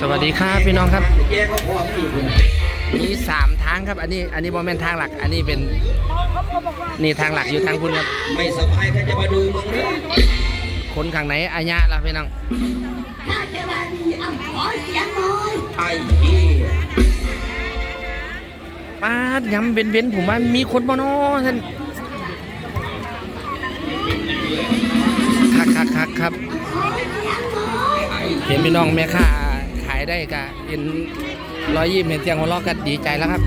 สวัสดีครับพี่น้องครับมีสามทางครับ อันนี้อันนี้บอมเมนทางหลัก อันนี้เป็นนี่ทางหลักอยู่ทางคุณครับไม่สบายก็จะมาดูมึงคนข้างไหนอายะล่ะพี่น้องไอ้ป้าดย้ำเว้นๆผมว่ามีคนบ่เนอท่านคักคักคักครับ เห็นพี่น้องแม่ค้าขาย ได้กะเห็นร้อยยิ้มเห็นเสียงหัวเราะก็ดีใจแล้วครับ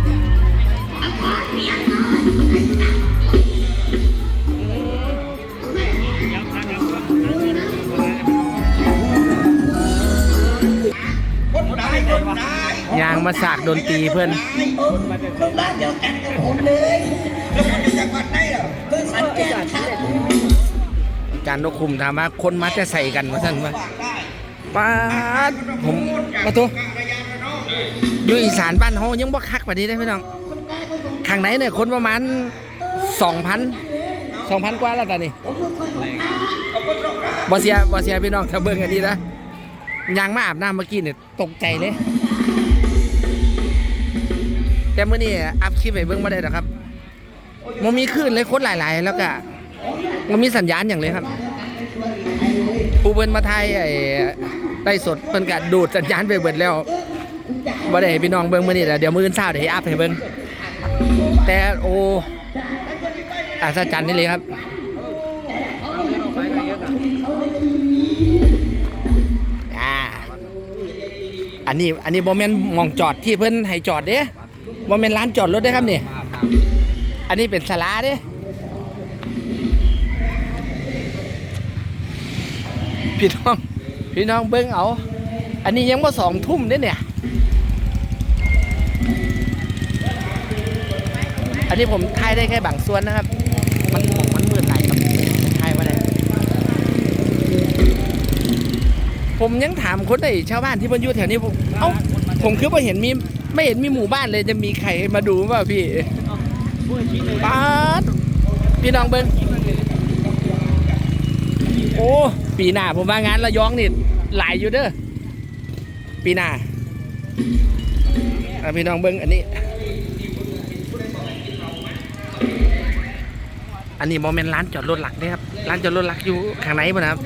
ยางมาสากดนตรีเพื่อนคนบ้านเดียวกันกับผมเลยแล้วคนจะจังหวัดไหนเหรอเพิ่งสังเกตครับการนกคุมถามว่าคนมาจะใส่กันมาท่านว่า ป้าดผมมาตัวอยู่อีสานบ้านเฮายังบ่คักกว่านี้ได้พี่น้องข้างไหนเนี่ยคนประมาณสองพันสองพันกว่าแล้วตอนนี้บอเสียบอเสียพี่น้องถ้าเบิ่งอันนี้นะยางมาอาบน้ำเมื่อกี้เนี่ยตกใจเลย แต่เมื่อนี้อัพคลิปไปเบิ่งมาได้หรอกครับมันมีคลื่นเลยคนหลาย ๆ แล้วก็มันมีสัญญาณอย่างเลยครับ ผู้เพิ่นมาไทยไอ้ได้สดเพิ่นก็ดูดสัญญาณไปเบิดแล้วบ่ได้ให้พี่น้องเบิ่งมื้อนี้แหละเดี๋ยวมื้ออื่นเช้าเดี๋ยวให้อัพให้เบิ่งแต่โอ้อัศจรรย์นี่เลยครับอันนี้อันนี้บ่แม่นหมองจอดที่เพิ่อนให้จอดเด้บ่แม่นร้านจอดรถเด้ครับนี่ อันนี้เป็นศาลาเด้ พี่น้อง พี่น้องเบิ้งเอา อันนี้ยังมาสองทุ่มเด้เนี่ย อันนี้ผมถ่ายได้แค่บางส่วนนะครับ มันมันมืดไหลครับถ่ายมาได้ผมยังถามคนไอ้ชาวบ้านที่มันอยู่แถวนี้ผมเอ้าผมคือว่าเห็นมีไม่เห็นมีหมู่บ้านเลยจะมีใครมาดูเปล่าพี่ป๊าดพี่น้องเบิ้งโอ้ ปีหน้าผมว่างานระยองนี่หลายอยู่เด้อปีหน้าพี่น้องเบิ้งอันนี้ อันนี้โมเมนต์ร้านจอดรถหลักเด้ครับร้านจอดรถหลักอยู่ข้างในป่ะนะครับ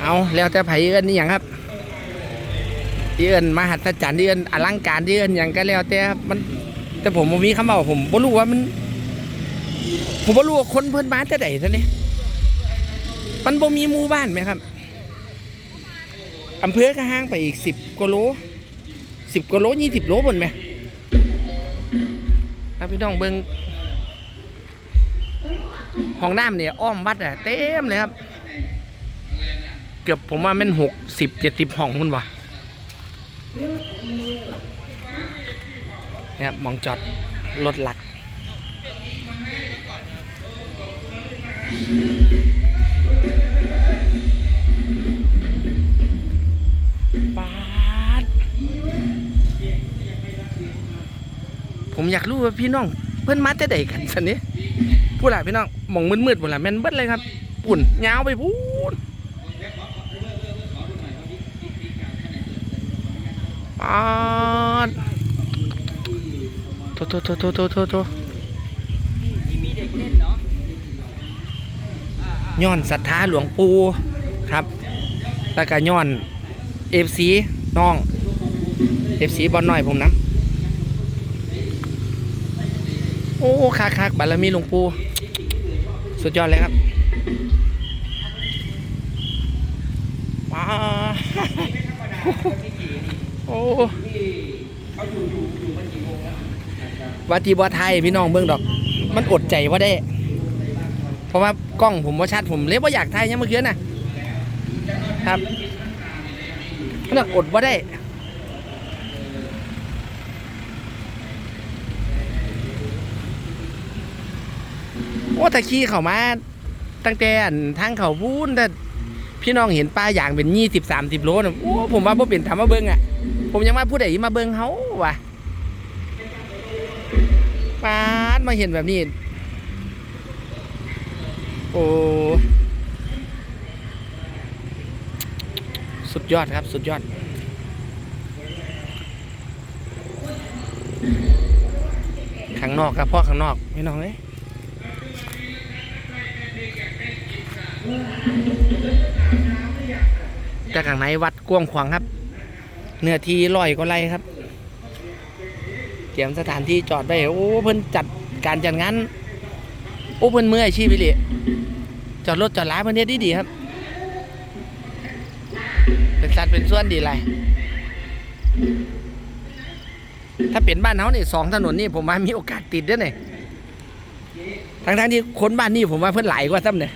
เอาแล้วแต่ไผเอิ้นนี่อย่างครับเอิ้นมหัศจรรย์เอิ้นอลังการเอิ้นอย่างก็แล้วแต่ครับมัน แต่ผมมีคำบอกผมบ่รู้ว่ามัน ผมบ่รู้ว่าคนเพิ่นมาแต่ใดซะนี่มันบ่มีหมู่บ้านไหมครับอำเภอก็ห่างไปอีกสิบกว่าโลสิบกว่าโลยี่สิบโลบนไหมถ้าพี่น้องเบิ่งห้องน้ำเนี่ยอ้อมวัดอะเต็มเลยครับ เกือบผมว่ามันหกสิบเจ็ดสิบห้องคุณวะเนี่ยครับมองจอดรถหลัก ผมอยากรู้ว่าพี่น้อง เพื่อนมาแต่ใดกันสันนี้พูดละพี่น้องมองมืดๆหมดละแม่นเบิดเลยครับปุ่นยาวไปพูดปาดโทโทโทโทโทโท ย้อนศรัทธาหลวงปู่ครับแล้วก็ย้อนเอฟซีน้องเอฟซีบอลหน่อยผมนะโอ้คักคักบารมีหลวงปู่สุดยอดเลยครับว้าโอ้วัดทีบัวไทยพี่น้องเบื้องดอก มันอดใจว่าได้ เพราะว่ากล้องผมว่าชัดผมเลยว่าอยากถ่ายยังเมื่อคืนนะครับเลือกดว่าได้โอ้ต่ขี่เข้ามาตั้งแต่อันทางเขาพูนแต่พี่น้องเห็นป้าอย่างเป็นยี่สิบสามสิบโลนะโอ้ผมว่าพ่เป็นทำมาเบิ้งอะ ผมยังว่าผู้ใดมาเบิ้งเขาว่ะป้าดมาเห็นแบบนี้ โอ้สุดยอดครับ สุดยอด ข้างนอกครับพ่อข้างนอกพี่น้องเอ้ยแต่ข้างในวัดกว้างขวางครับ เนื้อที่ร้อยก็ไรครับ เตรียมสถานที่จอดไว้โอ้เพิ่นจัดการจัดงาน โอ้เพิ่นมืออาชีพไปเลยจอดรถจอดร้านเพิ่นเฮ็ดดีดีครับ เป็นสัตว์เป็นส่วนดีไรถ้าเป็นบ้านเฮานี่สองถนนนี่ผมว่ามีโอกาสติดด้วยเนี่ยทั้งทั้งๆที่คนบ้านนี่ผมว่าเพิ่นหลายกว่าซ้ำเนี่ย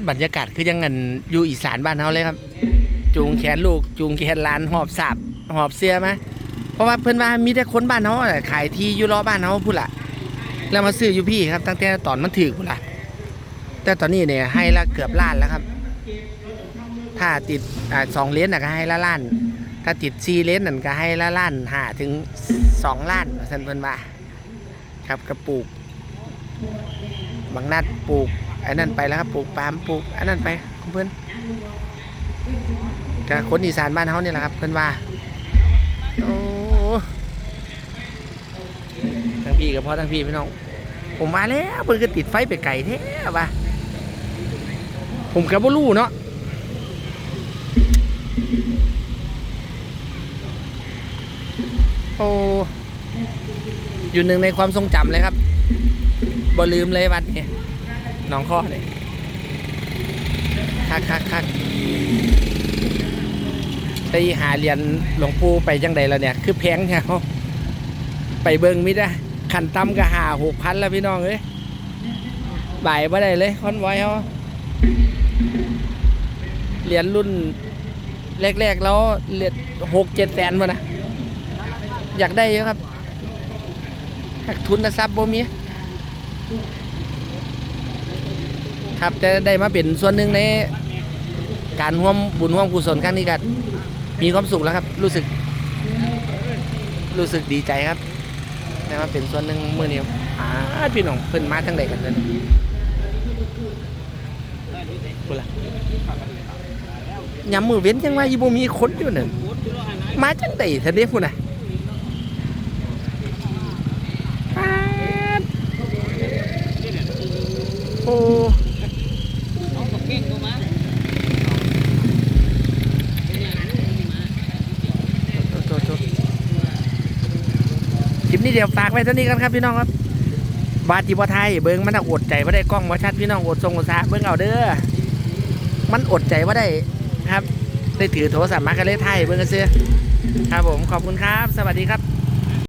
ถ้าบรรยากาศคือยังเงินอยู่อีสานบ้านเฮาเลยครับ จูงแขนลูกจูงแขนหลานหอบสาบหอบเสื้อมเพราะว่าเพิ่อนว่ามีแต่คนบ้านเฮาอะขายที่อยู่รอบ้านเฮาพุ่นล่ะแล้วมาซื้ออยู่พี่ครับ ตั้งแต่ตอนมันถือพุ่นล่ะแต่ตอนนี้เนี่ยให้ละเกือบล้านแล้วครับ ถ้าติดอสองเลนน่ะก็ให้ละล้าน ถ้าติดซีเลนนั่นก็ให้ละล้านหาถึงสองล้านเพิ่อนว่า ครับกระปลูกบางนัดปลูก ไอ้นั่นไปแล้วครับปลูกปาล์มปลูกอันนั้นไปของเพิ่อนก็คนอีสานบ้านเฮาเนี่แหละครับเพิ่นว่าโอ้ทั้งพี่กับพ่อทั้งพี่พี่น้องผมมาแล้วเพิ่นก็ติดไฟไปไก่แท้ว่ะผมก็บ่รู้เนาะโอ้อยู่หนึ่งในความทรงจำเลยครับบ่ลืมเลยวัดนี้ น้องข้อเลยคักคักคักไปหาเรียนหลวงปู่ไปจังใดแล้วเนี่ย คือแพงแถวไปเบิ่งมิได้ขันต่ำก็หาหกพันแล้วพี่น้องเอ้ยบ่ายบ่ได้เลยคอนไว้เขาเหรียนรุ่นแรกๆแล้วเหรียนหกเจ็ดแสนมานะอยากได้เยอะครับหักทุนทรัพย์บ่มี ครับแต่ได้มาเป็นส่วนหนึ่งในการร่วมบุญร่วมกุศลครั้งนี้ก็มีความสุขแล้วครับ รู้สึก รู้สึกดีใจครับได้มาเป็นส่วนหนึ่งมือนี้อ่าพี่น้องเพิ่นมาทั้งใดกันเลยกูละยำมือเว้นจังว่าอีโบมีคนอยู่นั่นมาจังใดท่านเด้พุ่นน่ะป๊าดโอ้ โทษโทษ คลิปนี้เดี๋ยวฝากไว้เท่านี้กันครับพี่น้องครับบาติบไทยเบิ้งมันอดใจว่าได้กล้องว่าชัดพี่น้องอดทรงอดสาเบิ้งเอาเด้อมันอดใจว่าได้ครับ ได้ถือโทรศัพท์มากันเลยไทยเบิ้งกันเสื้อครับผมขอบคุณครับ สวัสดีครับ